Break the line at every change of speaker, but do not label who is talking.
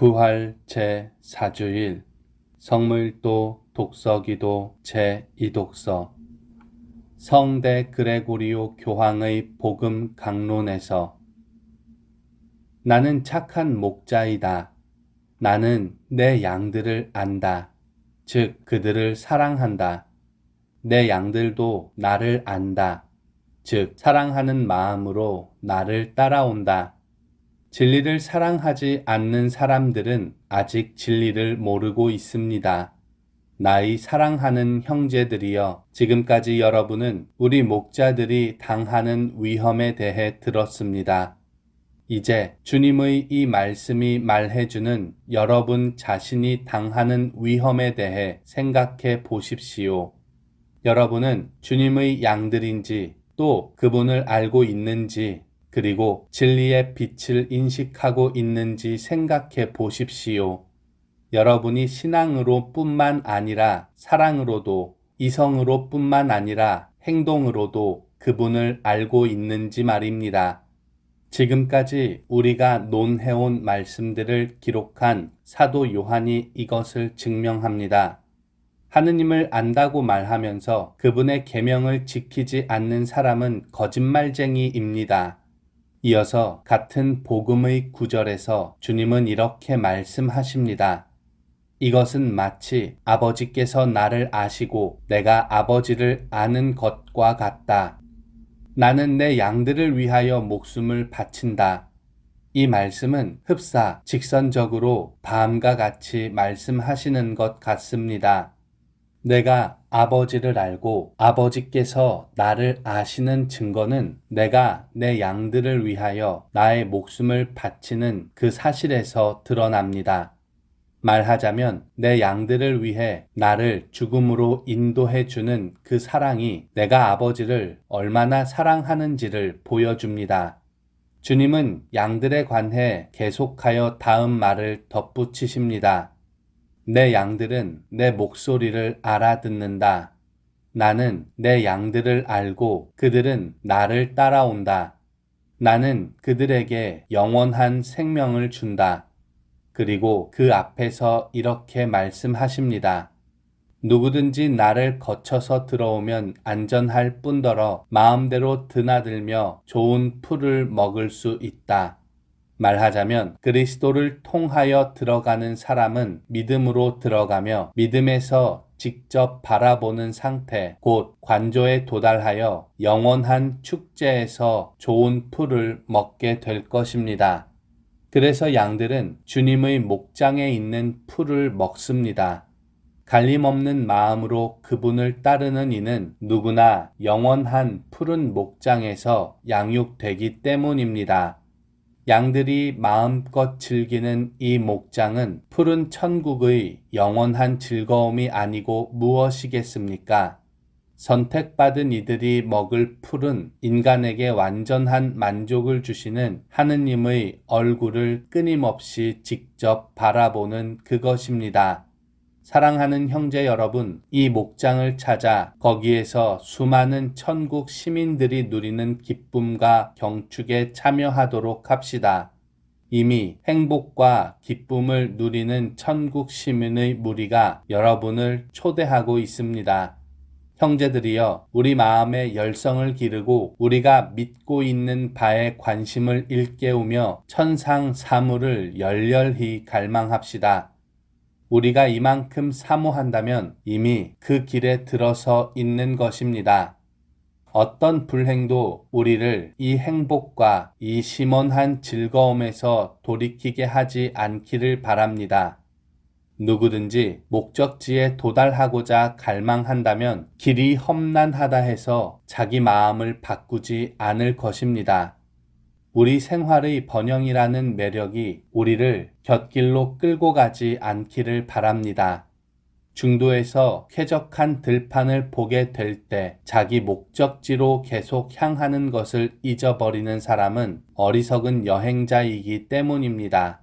부활 제4주일 성물도 독서기도 제2독서 성대 그레고리오 교황의 복음 강론에서 나는 착한 목자이다. 나는 내 양들을 안다. 즉 그들을 사랑한다. 내 양들도 나를 안다. 즉 사랑하는 마음으로 나를 따라온다. 진리를 사랑하지 않는 사람들은 아직 진리를 모르고 있습니다. 나의 사랑하는 형제들이여, 지금까지 여러분은 우리 목자들이 당하는 위험에 대해 들었습니다. 이제 주님의 이 말씀이 말해주는 여러분 자신이 당하는 위험에 대해 생각해 보십시오. 여러분은 주님의 양들인지 또 그분을 알고 있는지 그리고 진리의 빛을 인식하고 있는지 생각해 보십시오. 여러분이 신앙으로 뿐만 아니라 사랑으로도 이성으로 뿐만 아니라 행동으로도 그분을 알고 있는지 말입니다. 지금까지 우리가 논해온 말씀들을 기록한 사도 요한이 이것을 증명합니다. 하느님을 안다고 말하면서 그분의 계명을 지키지 않는 사람은 거짓말쟁이입니다. 이어서 같은 복음의 구절에서 주님은 이렇게 말씀하십니다. 이것은 마치 아버지께서 나를 아시고 내가 아버지를 아는 것과 같다. 나는 내 양들을 위하여 목숨을 바친다. 이 말씀은 흡사 직선적으로 다음과 같이 말씀하시는 것 같습니다. 내가 아버지를 알고 아버지께서 나를 아시는 증거는 내가 내 양들을 위하여 나의 목숨을 바치는 그 사실에서 드러납니다. 말하자면 내 양들을 위해 나를 죽음으로 인도해 주는 그 사랑이 내가 아버지를 얼마나 사랑하는지를 보여줍니다. 주님은 양들에 관해 계속하여 다음 말을 덧붙이십니다. 내 양들은 내 목소리를 알아듣는다. 나는 내 양들을 알고 그들은 나를 따라온다. 나는 그들에게 영원한 생명을 준다. 그리고 그 앞에서 이렇게 말씀하십니다. 누구든지 나를 거쳐서 들어오면 안전할 뿐더러 마음대로 드나들며 좋은 풀을 먹을 수 있다. 말하자면 그리스도를 통하여 들어가는 사람은 믿음으로 들어가며 믿음에서 직접 바라보는 상태, 곧 관조에 도달하여 영원한 축제에서 좋은 풀을 먹게 될 것입니다. 그래서 양들은 주님의 목장에 있는 풀을 먹습니다. 갈림없는 마음으로 그분을 따르는 이는 누구나 영원한 푸른 목장에서 양육되기 때문입니다. 양들이 마음껏 즐기는 이 목장은 푸른 천국의 영원한 즐거움이 아니고 무엇이겠습니까? 선택받은 이들이 먹을 풀은 인간에게 완전한 만족을 주시는 하느님의 얼굴을 끊임없이 직접 바라보는 그것입니다. 사랑하는 형제 여러분, 이 목장을 찾아 거기에서 수많은 천국 시민들이 누리는 기쁨과 경축에 참여하도록 합시다. 이미 행복과 기쁨을 누리는 천국 시민의 무리가 여러분을 초대하고 있습니다. 형제들이여 우리 마음에 열성을 기르고 우리가 믿고 있는 바에 관심을 일깨우며 천상 사물을 열렬히 갈망합시다. 우리가 이만큼 사모한다면 이미 그 길에 들어서 있는 것입니다. 어떤 불행도 우리를 이 행복과 이 심원한 즐거움에서 돌이키게 하지 않기를 바랍니다. 누구든지 목적지에 도달하고자 갈망한다면 길이 험난하다 해서 자기 마음을 바꾸지 않을 것입니다. 우리 생활의 번영이라는 매력이 우리를 곁길로 끌고 가지 않기를 바랍니다. 중도에서 쾌적한 들판을 보게 될 때 자기 목적지로 계속 향하는 것을 잊어버리는 사람은 어리석은 여행자이기 때문입니다.